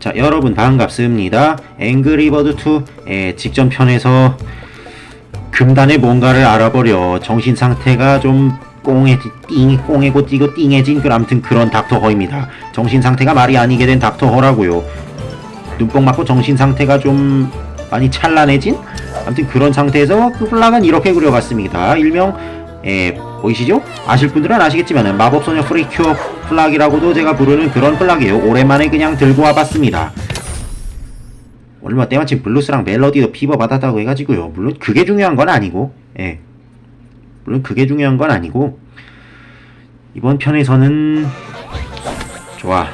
자 여러분 반갑습니다. 앵그리버드2의 직전편에서 금단의 뭔가를 알아버려. 정신 상태가 좀 꽁해 띵 꽁해고 띠고 띵해진 그 아무튼 그런 닥터 허입니다. 정신 상태가 말이 아니게 된 닥터 허라고요. 눈뽕 맞고 정신 상태가 좀 많이 찬란해진? 아무튼 그런 상태에서 그 플락은 이렇게 그려갔습니다. 일명 에 보이시죠? 아실 분들은 아시겠지만 마법소녀 프리큐어 플락이라고도 제가 부르는 그런 플락이에요. 오랜만에 그냥 들고 와봤습니다. 얼마 때마침 블루스랑 멜로디도 피버 받았다고 해가지고요. 물론 그게 중요한 건 아니고 예. 물론 그게 중요한 건 아니고 이번 편에서는 좋아.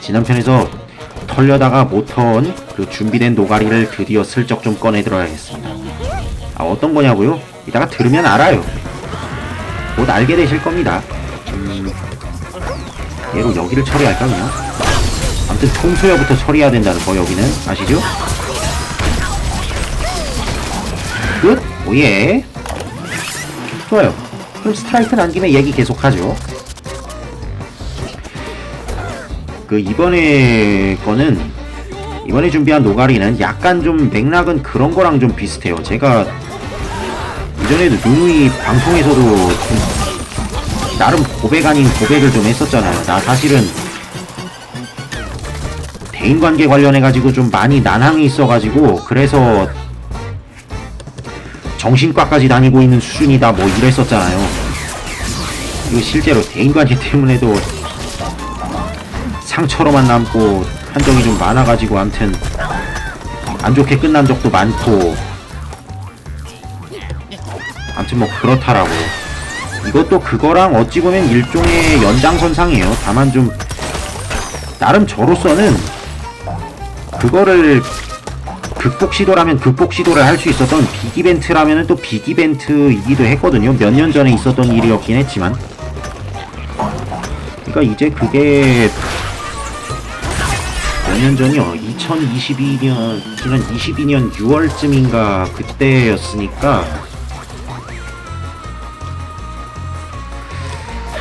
지난 편에서 털려다가 못턴 그 준비된 노가리를 드디어 슬쩍 좀 꺼내 들어야겠습니다. 아 어떤 거냐고요? 이따가 들으면 알아요 곧 알게 되실 겁니다 음, 얘로 여기를 처리할까 그냥? 아무튼 통수여부터 처리해야 된다는 거 여기는 아시죠? 끝! 오예 좋아요 그럼 스트라이크 난 김에 얘기 계속하죠 그 이번에 거는 이번에 준비한 노가리는 약간 좀 맥락은 그런 거랑 좀 비슷해요 제가 이전에도 누누이 방송에서도 좀 나름 고백 아닌 고백을 좀 했었잖아요. 나 사실은 대인관계 관련해가지고 좀 많이 난항이 있어가지고 그래서 정신과까지 다니고 있는 수준이다 뭐 이랬었잖아요. 이거 실제로 대인관계 때문에도 상처로만 남고 한 적이 좀 많아가지고 암튼 안 좋게 끝난 적도 많고 암튼 뭐 그렇다라고. 이것도 그거랑 어찌 보면 일종의 연장선상이에요. 다만 좀 나름 저로서는 그거를 극복 시도라면 극복 시도를 할 수 있었던 빅이벤트라면 또 빅이벤트이기도 했거든요. 몇 년 전에 있었던 일이었긴 했지만. 그러니까 이제 그게 몇 년 전이요? 2022년 지난 22년 6월쯤인가 그때였으니까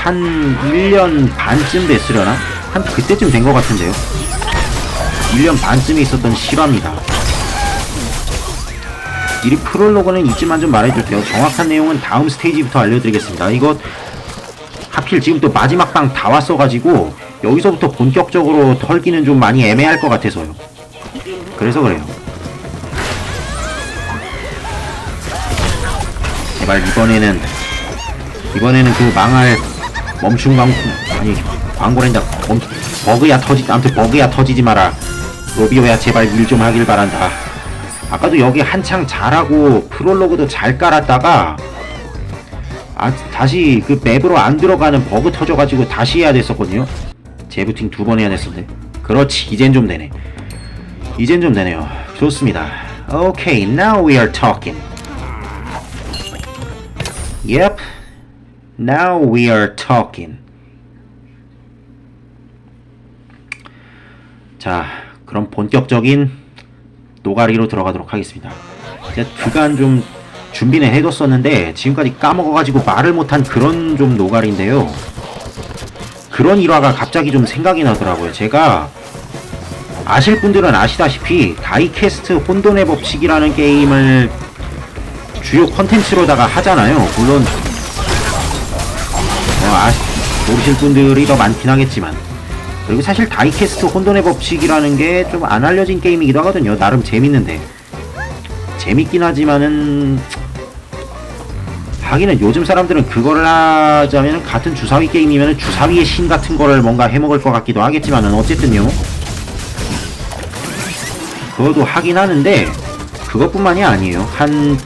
한 1년 반쯤 됐으려나? 한 그때쯤 된 것 같은데요. 1년 반쯤에 있었던 실화입니다. 미리 프롤로그는 있지만 좀 말해줄게요. 정확한 내용은 다음 스테이지부터 알려드리겠습니다. 이거 하필 지금 또 마지막 방 다 왔어가지고 여기서부터 본격적으로 털기는 좀 많이 애매할 것 같아서요. 그래서 그래요. 제발 이번에는 이번에는 그 망할 멈춤 광고 아니 광고랜다 멈 버그야 터지 아무튼 버그야 터지지 마라. 로비오야 제발 일 좀 하길 바란다. 아까도 여기 한창 잘하고 프롤로그도 잘 깔았다가 아 다시 그 맵으로 안 들어가는 버그 터져가지고 다시 해야 됐었거든요. 재부팅 두 번 해야 됐었는데. 그렇지 이젠 좀 되네. 이젠 좀 되네요. 좋습니다. Okay now we are talking. Yep Now we are talking. 자, 그럼 본격적인 노가리로 들어가도록 하겠습니다. 제가 그간 좀 준비는 해뒀었는데 지금까지 까먹어가지고 말을 못한 그런 좀 노가리인데요. 그런 일화가 갑자기 좀 생각이 나더라고요. 제가 아실 분들은 아시다시피 다이캐스트 혼돈의 법칙이라는 게임을 주요 컨텐츠로다가 하잖아요. 물론 어, 아, 모르실 분들이 더 많긴 하겠지만. 그리고 사실 다이캐스트 혼돈의 법칙이라는 게 좀 안 알려진 게임이기도 하거든요. 나름 재밌는데. 재밌긴 하지만은 하기는 요즘 사람들은 그거를 하자면 같은 주사위 게임이면 주사위의 신 같은 거를 뭔가 해먹을 것 같기도 하겠지만은 어쨌든요. 그것도 하긴 하는데 그것뿐만이 아니에요. 한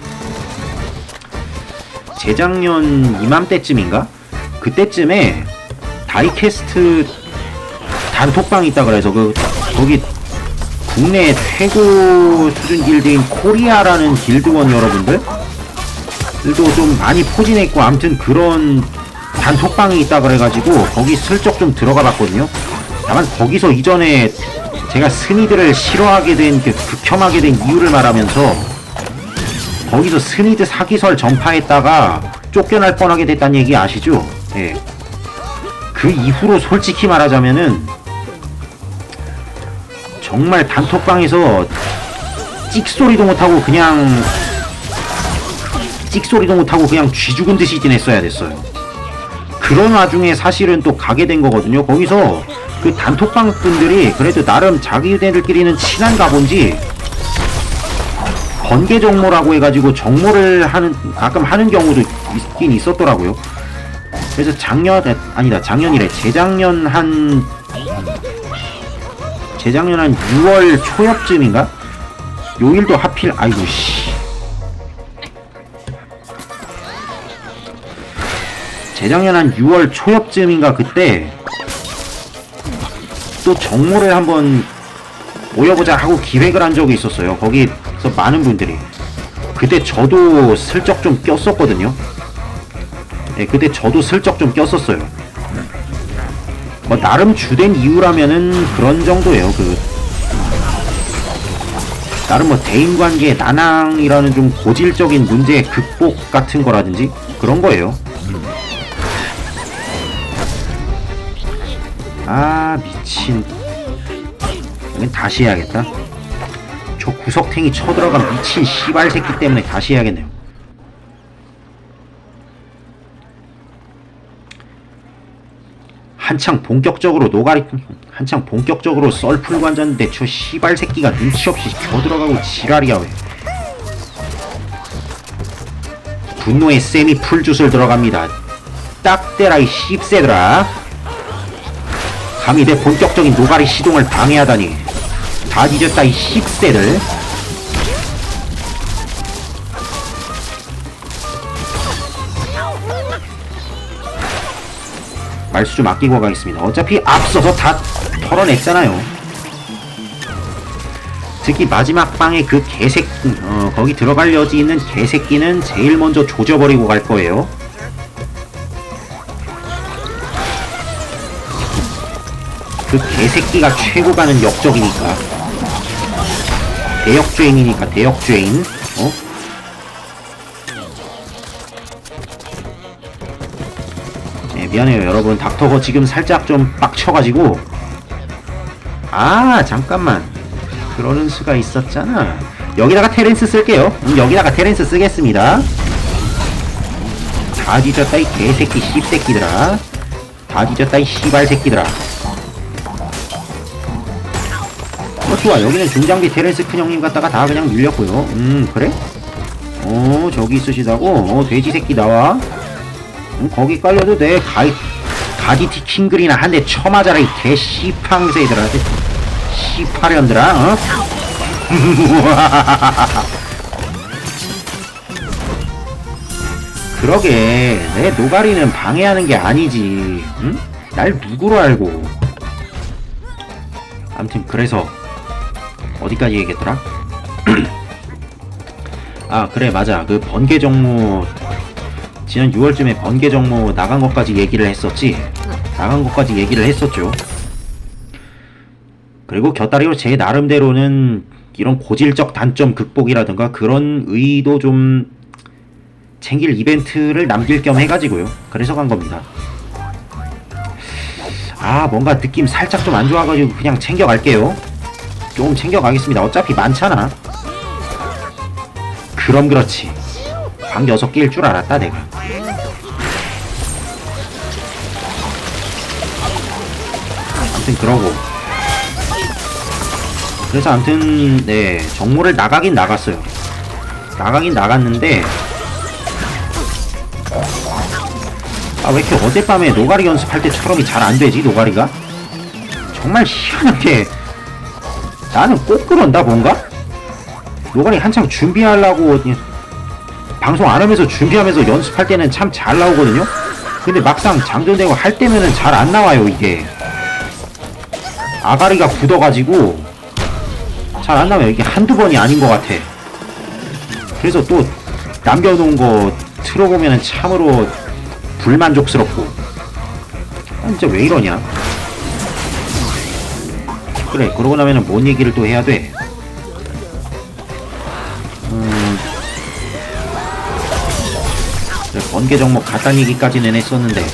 재작년 이맘때쯤인가 그때쯤에 다이캐스트 단톡방이 있다 그래서 그 거기 국내 최고 수준 길드인 코리아라는 길드원 여러분들 들도 좀 많이 포진해 있고 아무튼 그런 단톡방이 있다 그래가지고 거기 슬쩍 좀 들어가 봤거든요 다만 거기서 이전에 제가 스니드를 싫어하게 된, 그 극혐하게 된 이유를 말하면서 거기서 스니드 사기설 전파했다가 쫓겨날 뻔하게 됐다는 얘기 아시죠? 예. 그 이후로 솔직히 말하자면은 정말 단톡방에서 찍소리도 못하고 그냥 찍소리도 못하고 그냥 쥐 죽은 듯이 지냈어야 됐어요. 그런 와중에 사실은 또 가게 된 거거든요. 거기서 그 단톡방 분들이 그래도 나름 자기네들끼리는 친한가 본지 번개 정모라고 해가지고 정모를 하는 가끔 하는 경우도 있긴 있었더라고요. 그래서 작년 아니다 작년이래 재작년 한 재작년 한 6월 초엽쯤인가 요일도 하필 아이고 씨 재작년 한 6월 초엽쯤인가 그때 또 정모를 한번 모여보자 하고 기획을 한 적이 있었어요. 거기서 많은 분들이. 그때 저도 슬쩍 좀 꼈었거든요. 예, 그때 저도 슬쩍 좀 꼈었어요. 뭐 나름 주된 이유라면은 그런 정도예요. 그 나름 뭐 대인관계 난항이라는 좀 고질적인 문제 극복 같은 거라든지 그런 거예요. 아 미친 여긴 다시 해야겠다 저 구석탱이 쳐들어간 미친 씨발 새끼 때문에 다시 해야겠네요 한창 본격적으로 노가리 한창 본격적으로 썰 풀고 앉았는데 저 씨발 새끼가 눈치 없이 겨들어가고 지랄이야 왜. 분노의 세미 풀주술 들어갑니다. 딱 때라 이 씹새들아. 감히 내 본격적인 노가리 시동을 방해하다니. 다 뒤졌다 이 씹새들 말수 좀 아끼고 가겠습니다. 어차피 앞서서 다 털어냈잖아요. 특히 마지막 방에 그 개새끼 어, 거기 들어갈 여지 있는 개새끼는 제일 먼저 조져버리고 갈 거예요. 그 개새끼가 최고 가는 역적이니까. 대역죄인이니까 대역죄인 어? 네, 미안해요 여러분. 닥터거 지금 살짝 좀 빡쳐가지고. 아 잠깐만. 그러는 수가 있었잖아. 여기다가 테렌스 쓸게요. 음, 여기다가 테렌스 쓰겠습니다. 다 뒤졌다 이 개새끼 씹새끼들아. 다 뒤졌다 이 씨발 새끼들아. 어 좋아. 여기는 중장비 테렌스 큰 형님 갖다가 다 그냥 밀렸고요. 음 그래? 어 저기 있으시다고? 어 돼지 새끼 나와 음, 거기 깔려도 돼 가이 가디티 킹글이나 한 대 쳐맞아라 이 개씨팡새들아 씨파련들아 어? 그러게 내 노가리는 방해하는 게 아니지 응? 날 누구로 알고 암튼 그래서 어디까지 얘기했더라? 아 그래 맞아 그 번개 정모 지난 6월쯤에 번개 정모 나간 것까지 얘기를 했었지. 나간 것까지 얘기를 했었죠. 그리고 곁다리로 제 나름대로는 이런 고질적 단점 극복이라든가 그런 의도 좀 챙길 이벤트를 남길 겸 해가지고요. 그래서 간 겁니다. 아 뭔가 느낌 살짝 좀 안 좋아가지고 그냥 챙겨갈게요. 좀 챙겨가겠습니다. 어차피 많잖아. 그럼 그렇지 방 6개일 줄 알았다 내가. 아무튼 그러고. 그래서 아무튼 네 정모를 나가긴 나갔어요. 나가긴 나갔는데 아 왜 이렇게 어젯밤에 노가리 연습할 때처럼이 잘 안되지 노가리가? 정말 희한하게. 나는 꼭 그런다 뭔가? 노가리 한창 준비하려고 방송 안 하면서 준비하면서 연습할 때는 참 잘 나오거든요. 근데 막상 장전되고 할 때면은 잘 안 나와요 이게. 아가리가 굳어가지고 잘 안 나와요. 이게 한두 번이 아닌 것 같아. 그래서 또 남겨놓은 거 틀어보면은 참으로 불만족스럽고. 아, 진짜 왜 이러냐? 그래 그러고 나면은 뭔 얘기를 또 해야 돼 번개 정목 갖다 얘기까지는 했었는데.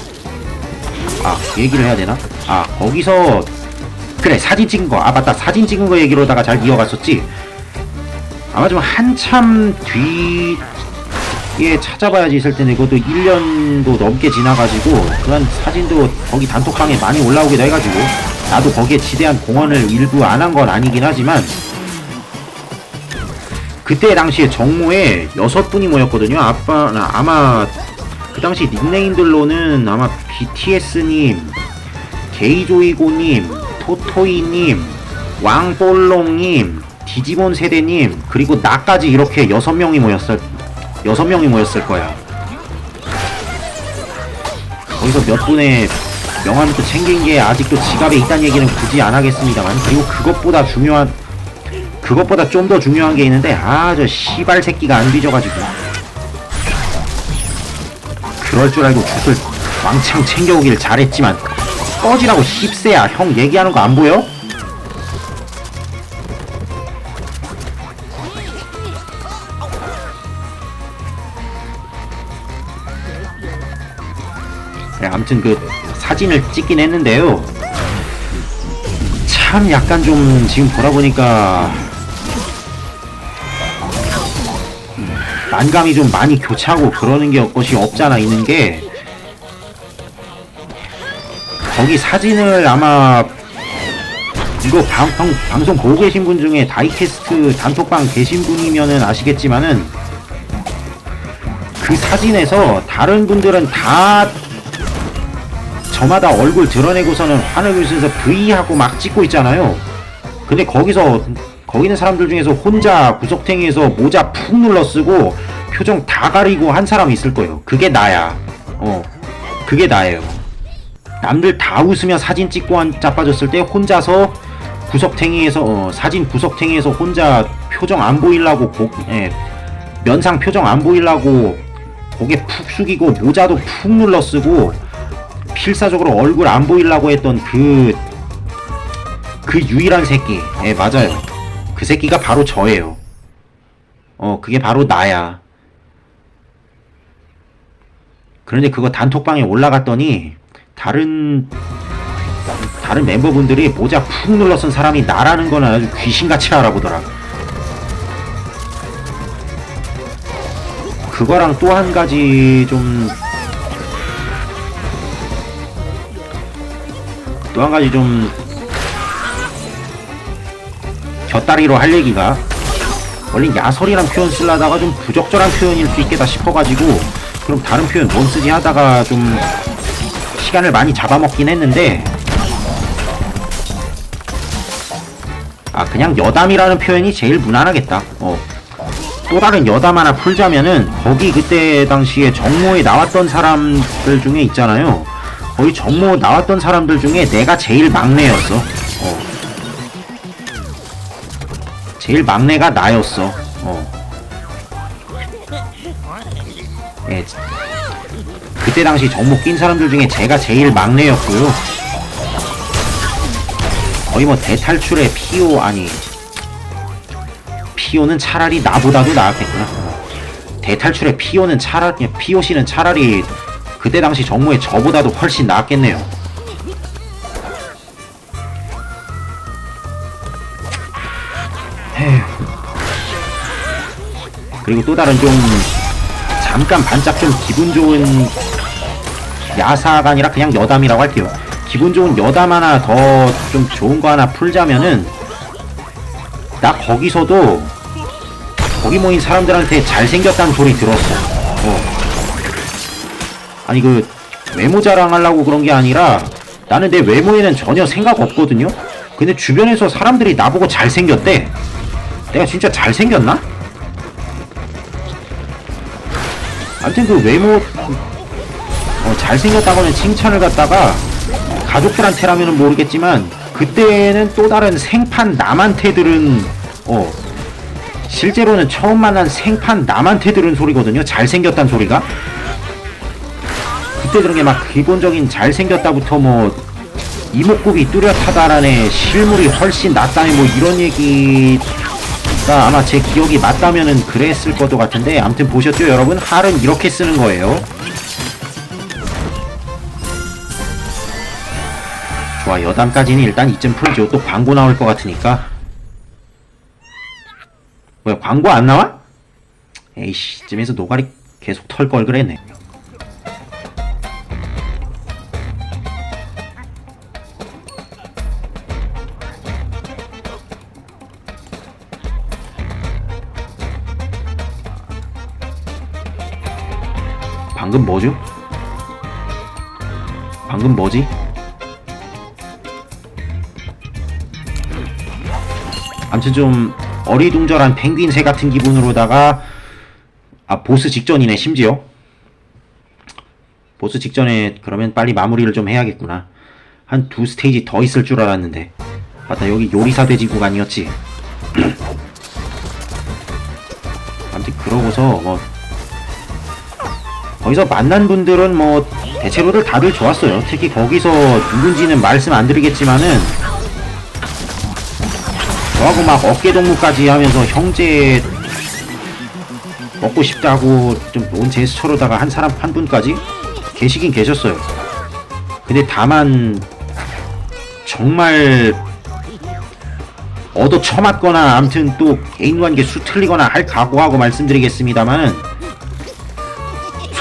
아 얘기를 해야 되나? 아 거기서 그래 사진 찍은 거. 아 맞다. 사진 찍은 거 얘기로다가 잘 이어갔었지. 아마 좀 한참 뒤에 찾아봐야지 있을 텐데 그것도 1년도 넘게 지나가지고 그런 사진도 거기 단톡방에 많이 올라오기도 해가지고 나도 거기에 지대한 공헌을 일부 안 한 건 아니긴 하지만 그때 당시에 정모에 여섯 분이 모였거든요. 아빠 나 아마 그 당시 닉네임들로는 아마 BTS님 게이조이고님, 토토이님, 왕볼롱님, 디지몬 세대님, 그리고 나까지 이렇게 여섯 명이 모였을 여섯 명이 모였을 거야. 거기서 몇 분의 명함도 챙긴 게 아직도 지갑에 있다는 얘기는 굳이 안 하겠습니다만 그리고 그것보다 중요한 그것보다 좀 더 중요한 게 있는데 아 저 시발 새끼가 안 뒤져가지고 그럴 줄 알고 굿을 왕창 챙겨오길 잘했지만 꺼지라고 씹새야 형 얘기하는 거 안 보여? 그래 아무튼 그 사진을 찍긴 했는데요 참 약간 좀 지금 돌아보니까 난감이 좀 많이 교차하고 그러는 게 것이 없잖아 있는 게 거기 사진을 아마 이거 방, 방, 방송 보고 계신 분 중에 다이캐스트 단톡방 계신 분이면은 아시겠지만은 그 사진에서 다른 분들은 다 저마다 얼굴 드러내고서는 화를 내면서 V하고 막 찍고 있잖아요. 근데 거기서 거기 있는 사람들 중에서 혼자 구석탱이에서 모자 푹 눌러 쓰고 표정 다 가리고 한 사람이 있을 거예요. 그게 나야. 어, 그게 나예요. 남들 다 웃으며 사진 찍고 한 자빠졌을 때 혼자서 구석탱이에서 어, 사진 구석탱이에서 혼자 표정 안 보이려고 고, 예, 면상 표정 안 보이려고 고개 푹 숙이고 모자도 푹 눌러 쓰고 필사적으로 얼굴 안 보이려고 했던 그, 그 유일한 새끼. 예, 맞아요. 그 새끼가 바로 저예요. 어, 그게 바로 나야. 그런데 그거 단톡방에 올라갔더니, 다른, 다른 멤버분들이 모자 푹 눌러 쓴 사람이 나라는 건 아주 귀신같이 알아보더라. 그거랑 또 한 가지 좀 또 한 가지 좀 곁다리로 할 얘기가 원래 야설이란 표현 쓰려다가 좀 부적절한 표현일 수 있겠다 싶어가지고 그럼 다른 표현 뭔 쓰지 하다가 좀 시간을 많이 잡아먹긴 했는데 아 그냥 여담이라는 표현이 제일 무난하겠다 어. 또 다른 여담 하나 풀자면은 거기 그때 당시에 정모에 나왔던 사람들 중에 있잖아요 거의 정모 나왔던 사람들 중에 내가 제일 막내였어. 어. 제일 막내가 나였어. 어. 예. 그때 당시 정모 낀 사람들 중에 제가 제일 막내였고요. 거의 뭐 대탈출의 피오 아니 피오는 차라리 나보다도 나았겠구나. 어. 대탈출의 피오는 차라리 피오 씨는 차라리 그때 당시 정모에 저보다도 훨씬 나았겠네요. 에휴. 그리고 또 다른 좀 잠깐 반짝 좀 기분 좋은 야사가 아니라 그냥 여담이라고 할게요. 기분 좋은 여담 하나 더 좀 좋은 거 하나 풀자면은 나 거기서도 거기 모인 사람들한테 잘생겼다는 소리 들었어. 어. 아니 그 외모 자랑하려고 그런 게 아니라 나는 내 외모에는 전혀 생각 없거든요. 근데 주변에서 사람들이 나보고 잘생겼대. 내가 진짜 잘생겼나? 아무튼 그 외모 어, 잘생겼다고는 칭찬을 갖다가 가족들한테라면은 모르겠지만 그때는 또 다른 생판 남한테 들은 어 실제로는 처음 만난 생판 남한테 들은 소리거든요. 잘생겼단 소리가. 그때 그런 게막 기본적인 잘생겼다부터 뭐 이목구비 뚜렷하다라는 실물이 훨씬 낫다니 뭐 이런 얘기 가 아마 제 기억이 맞다면은 그랬을 것도 같은데 아무튼 보셨죠 여러분? 할은 이렇게 쓰는 거예요. 좋아 여담까지는 일단 이쯤 풀죠. 또 광고 나올 것 같으니까. 뭐야 광고 안 나와? 에이씨 이쯤에서 노가리 계속 털 걸 그랬네 뭐죠? 방금 뭐지? 아무튼 좀 어리둥절한 펭귄새 같은 기분으로다가 아 보스 직전이네 심지어 보스 직전에 그러면 빨리 마무리를 좀 해야겠구나 한 두 스테이지 더 있을 줄 알았는데 맞다 여기 요리사 돼지 구간이었지 아무튼 그러고서 뭐 거기서 만난 분들은 뭐 대체로들 다들 좋았어요 특히 거기서 누군지는 말씀 안 드리겠지만은 저하고 막 어깨 동무까지 하면서 형제 먹고 싶다고 좀 온 제스처로다가 한 사람 한 분까지 계시긴 계셨어요. 근데 다만 정말 얻어 처맞거나 아무튼 또 개인관계 수틀리거나 할 각오하고 말씀드리겠습니다만은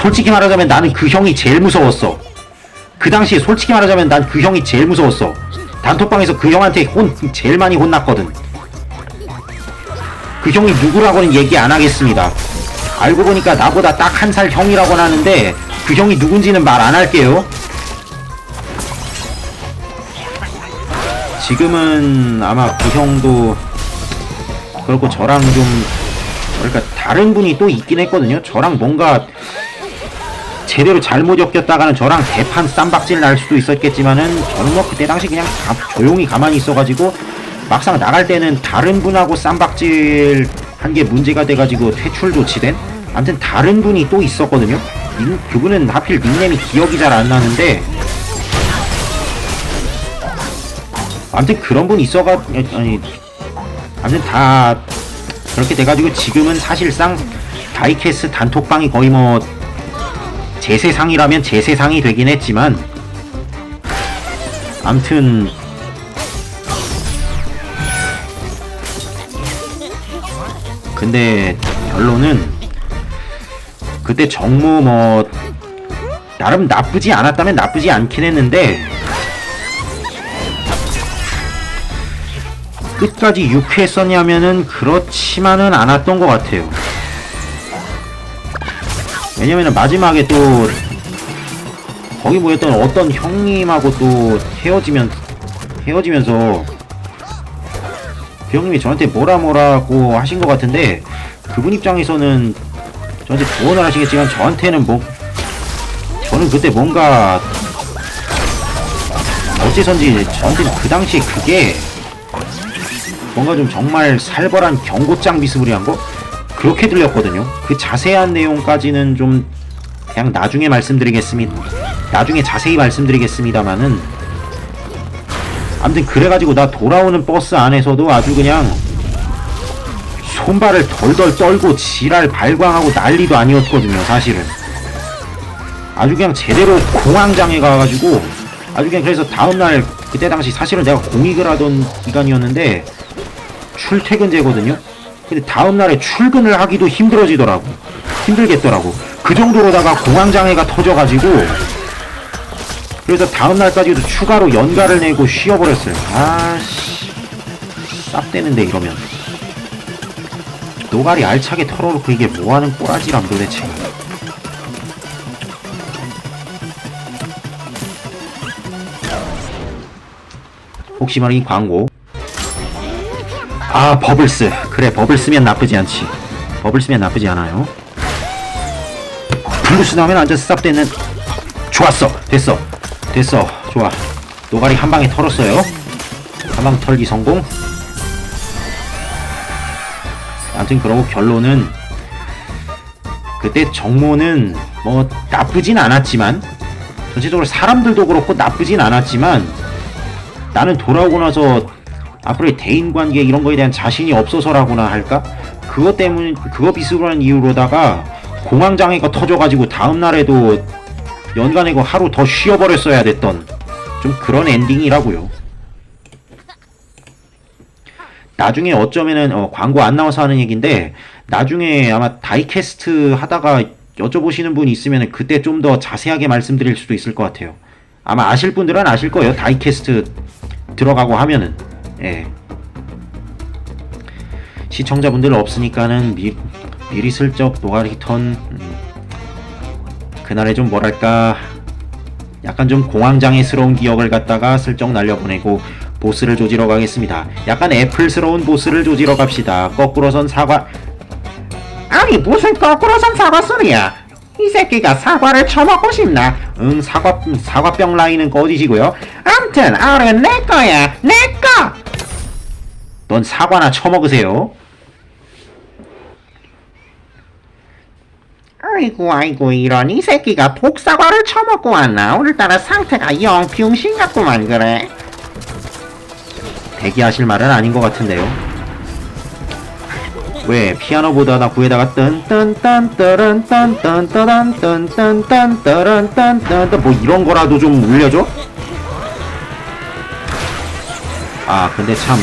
솔직히 말하자면 나는 그 형이 제일 무서웠어. 그 당시에 솔직히 말하자면 난 그 형이 제일 무서웠어. 단톡방에서 그 형한테 혼 제일 많이 혼났거든. 그 형이 누구라고는 얘기 안 하겠습니다. 알고 보니까 나보다 딱 한 살 형이라고 하는데 그 형이 누군지는 말 안 할게요. 지금은 아마 그 형도 그렇고 저랑 좀 그러니까 다른 분이 또 있긴 했거든요. 저랑 뭔가 제대로 잘못 엮였다가는 저랑 대판 쌈박질 날 수도 있었겠지만은 저는 뭐 그때 당시 그냥 가- 조용히 가만히 있어가지고 막상 나갈 때는 다른 분하고 쌈박질 한 게 문제가 돼가지고 퇴출 조치된? 아무튼 다른 분이 또 있었거든요. 닉- 그분은 하필 닉네임이 기억이 잘 안 나는데. 아무튼 그런 분 있어가 아니 아무튼 다 그렇게 돼가지고 지금은 사실상 다이캐스 단톡방이 거의 뭐 제 세상이라면 제 세상이 되긴 했지만 암튼 근데 결론은 그때 정모 뭐 나름 나쁘지 않았다면 나쁘지 않긴 했는데 끝까지 유쾌했었냐면은 그렇지만은 않았던 것 같아요. 왜냐면은 마지막에 또 거기 모였던 어떤 형님하고 또 헤어지면 헤어지면서 그 형님이 저한테 뭐라 뭐라고 하신 것 같은데 그분 입장에서는 저한테 조언을 하시겠지만 저한테는 뭐 저는 그때 뭔가 어째선지 저한테는 그 당시에 그게 뭔가 좀 정말 살벌한 경고장 비스무리한 거 그렇게 들렸거든요. 그 자세한 내용까지는 좀 그냥 나중에 말씀드리겠습니다. 나중에 자세히 말씀드리겠습니다만은 아무튼 그래가지고 나 돌아오는 버스 안에서도 아주 그냥 손발을 덜덜 떨고 지랄 발광하고 난리도 아니었거든요 사실은 아주 그냥 제대로 공황장애 가가지고 아주 그냥 그래서 다음날 그때 당시 사실은 내가 공익을 하던 기간이었는데 출퇴근제거든요 근데 다음날에 출근을 하기도 힘들어지더라고. 힘들겠더라고. 그 정도로다가 공황장애가 터져가지고 그래서 다음날까지도 추가로 연가를 내고 쉬어버렸어요. 아씨 쌉대는데 이러면. 노가리 알차게 털어놓고 이게 뭐하는 꼬라지람 도대체. 혹시 말이 광고 아 버블스 그래 버블 쓰면 나쁘지 않지. 버블 쓰면 나쁘지 않아요. 블루스 나오면 완전 쌉대는. 좋았어. 됐어. 됐어. 좋아. 노가리 한 방에 털었어요. 한방 털기 성공. 아무튼 그러고 결론은 그때 정모는 뭐 나쁘진 않았지만 전체적으로 사람들도 그렇고 나쁘진 않았지만 나는 돌아오고 나서 앞으로의 대인관계 이런 거에 대한 자신이 없어서라고나 할까? 그것 때문 그거 비슷한 이유로다가 공황장애가 터져가지고 다음 날에도 연간내고 하루 더 쉬어버렸어야 됐던 좀 그런 엔딩이라고요. 나중에 어쩌면은 어, 광고 안 나와서 하는 얘기인데 나중에 아마 다이캐스트 하다가 여쭤보시는 분 있으면 그때 좀 더 자세하게 말씀드릴 수도 있을 것 같아요. 아마 아실 분들은 아실 거예요. 다이캐스트 들어가고 하면은 예. 시청자분들 없으니까는 미, 미리 슬쩍 노가리 턴 음, 그날의 좀 뭐랄까 약간 좀 공황장애스러운 기억을 갖다가 슬쩍 날려보내고 보스를 조지러 가겠습니다. 약간 애플스러운 보스를 조지러 갑시다. 거꾸로선 사과 아니 무슨 거꾸로선 사과 소리야 이 새끼가 사과를 처먹고 싶나 응 사과 사과병 라인은 꺼지시고요. 암튼 얼른 내 거야 내 거 넌 사과나 처먹으세요. 아이고 아이고 이런 이 새끼가 독사과를 처먹고 왔나 오늘따라 상태가 영 병신 같구만 그래 대기하실 말은 아닌 것 같은데요. 왜 피아노보다 나 구해다가 딴딴딴따란딴딴딴따란딴딴따란딴딴뭐 이런 거라도 좀 울려줘? 아 근데 참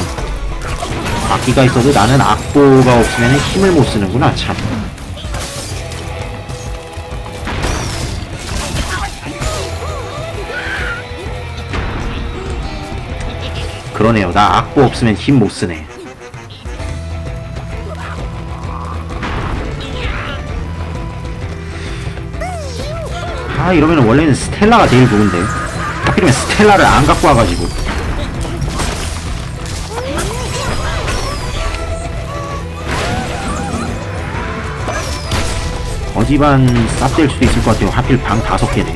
악기가 있어도 나는 악보가 없으면 힘을 못 쓰는구나 참 그러네요 나 악보 없으면 힘 못 쓰네 아 이러면 원래는 스텔라가 제일 좋은데. 하필이면 스텔라를 안 갖고 와가지고. 거지반 쌉될 수도 있을 것 같아요. 하필 방 다섯 개네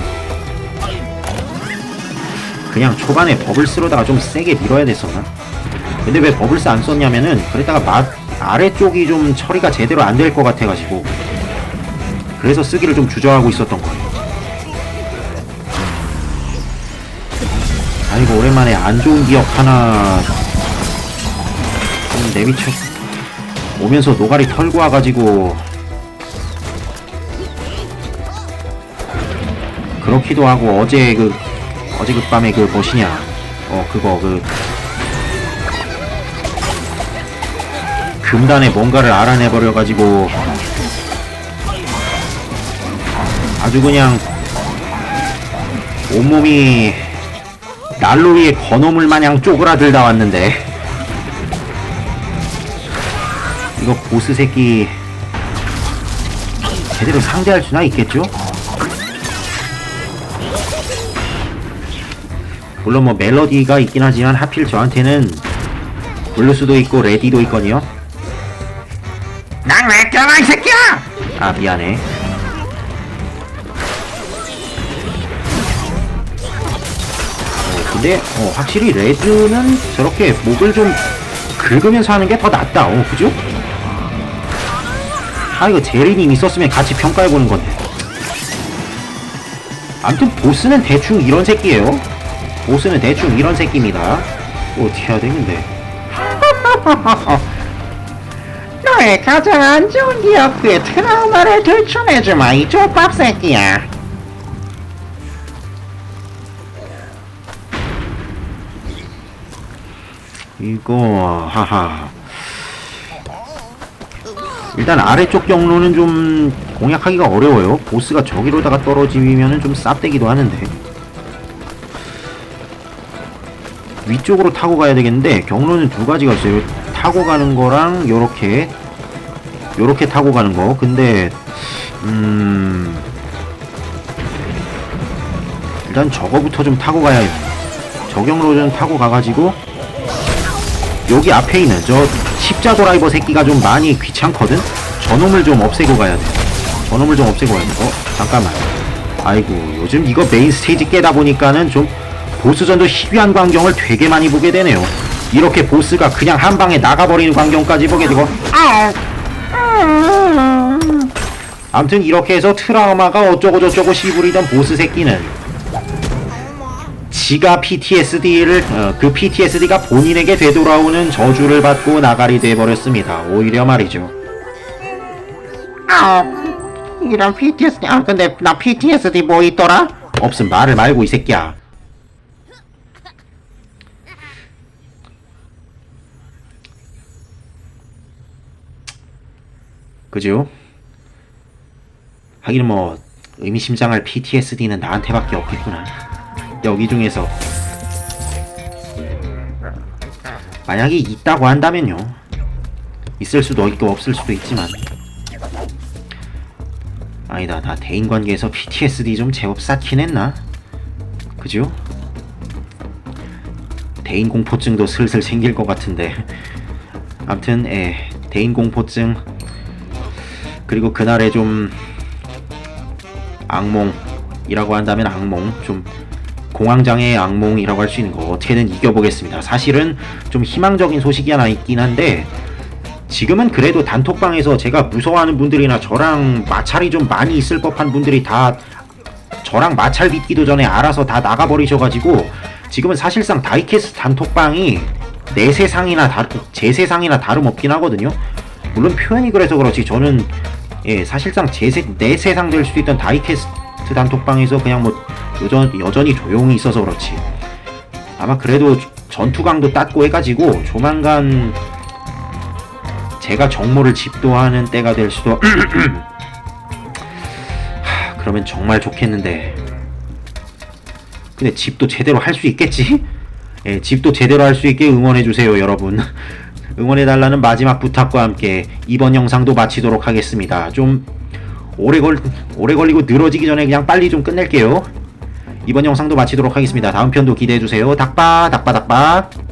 그냥 초반에 버블스 로다가 좀 세게 밀어야 됐었나? 근데 왜 버블스 안 썼냐면은 그랬다가 맛 아래쪽이 좀 처리가 제대로 안 될 것 같아가지고. 그래서 쓰기를 좀 주저하고 있었던 거예요. 오랜만에 안 좋은 기억 하나 좀 내미쳐 오면서 노가리 털고 와가지고 그렇기도 하고 어제 그 어제 그 밤에 그 뭐시냐? 어 그거 그 금단에 뭔가를 알아내버려 가지고 아주 그냥 온몸이 난로 위에 건어물 마냥 쪼그라들다 왔는데 이거 보스 새끼 제대로 상대할 수나 있겠죠? 물론 뭐 멜로디가 있긴 하지만 하필 저한테는 블루스도 있고 레디도 있거든요. 난 냈잖아 이 새끼야 아 미안해. 어, 근데 어, 확실히 레드는 저렇게 목을 좀 긁으면서 하는 게 더 낫다. 어, 그죠? 아 이거 제리님 있었으면 같이 평가해보는 건데. 아무튼 보스는 대충 이런 새끼예요. 보스는 대충 이런 새끼입니다. 뭐 어떻게 해야 되는데? 너의 가장 안 좋은 기억에 트라우마를 들춰내주마 이 족밥 새끼야 이거 하하. 일단 아래쪽 경로는 좀 공략하기가 어려워요. 보스가 저기로다가 떨어지면은 좀 쌉대기도 하는데. 위쪽으로 타고 가야 되겠는데 경로는 두 가지가 있어요. 타고 가는 거랑 요렇게 요렇게 타고 가는 거. 근데 음 일단 저거부터 좀 타고 가야 해요 저 경로 좀 타고 가가지고 여기 앞에 있는 저 십자 드라이버 새끼가 좀 많이 귀찮거든? 저놈을 좀 없애고 가야 돼. 저놈을 좀 없애고 가야 돼. 어? 잠깐만. 아이고, 요즘 이거 메인 스테이지 깨다 보니까는 좀 보스전도 희귀한 광경을 되게 많이 보게 되네요. 이렇게 보스가 그냥 한 방에 나가버리는 광경까지 보게 되고, 아 암튼 이렇게 해서 트라우마가 어쩌고저쩌고 씨부리던 보스 새끼는 지가 PTSD를 어, 그 PTSD가 본인에게 되돌아오는 저주를 받고 나가리 돼버렸습니다. 오히려 말이죠. 아 이런 PTSD 아 근데 나 PTSD 뭐 있더라? 없음 말을 말고 이 새끼야. 그죠? 하긴 뭐 의미심장할 PTSD는 나한테밖에 없겠구나. 여기 중에서 만약에 있다고 한다면요. 있을 수도 있고 없을 수도 있지만 아니다 나 대인관계에서 PTSD 좀 제법 쌓긴 했나? 그죠? 대인공포증도 슬슬 생길 것 같은데 암튼 예 대인공포증 그리고 그날의 좀 악몽이라고 한다면 악몽 좀 공황장애의 악몽이라고 할 수 있는 거 어떻게든 이겨보겠습니다. 사실은 좀 희망적인 소식이 하나 있긴 한데 지금은 그래도 단톡방에서 제가 무서워하는 분들이나 저랑 마찰이 좀 많이 있을 법한 분들이 다 저랑 마찰 빚기도 전에 알아서 다 나가버리셔가지고 지금은 사실상 다이캐스트 단톡방이 내 세상이나 다, 제 세상이나 다름없긴 하거든요. 물론 표현이 그래서 그렇지 저는 예 사실상 제 세, 내 세상 될 수도 있던 다이캐스트 단톡방에서 그냥 뭐 여전, 여전히 조용히 있어서 그렇지. 아마 그래도 전투강도 땄고 해가지고 조만간 제가 정모를 집도하는 때가 될 수도 하, 그러면 정말 좋겠는데. 근데 집도 제대로 할 수 있겠지? 예, 집도 제대로 할 수 있게 응원해주세요 여러분. 응원해달라는 마지막 부탁과 함께 이번 영상도 마치도록 하겠습니다. 좀 오래 걸 오래 걸리고 늘어지기 전에 그냥 빨리 좀 끝낼게요 이번 영상도 마치도록 하겠습니다. 다음 편도 기대해주세요. 닭바 닭바 닭바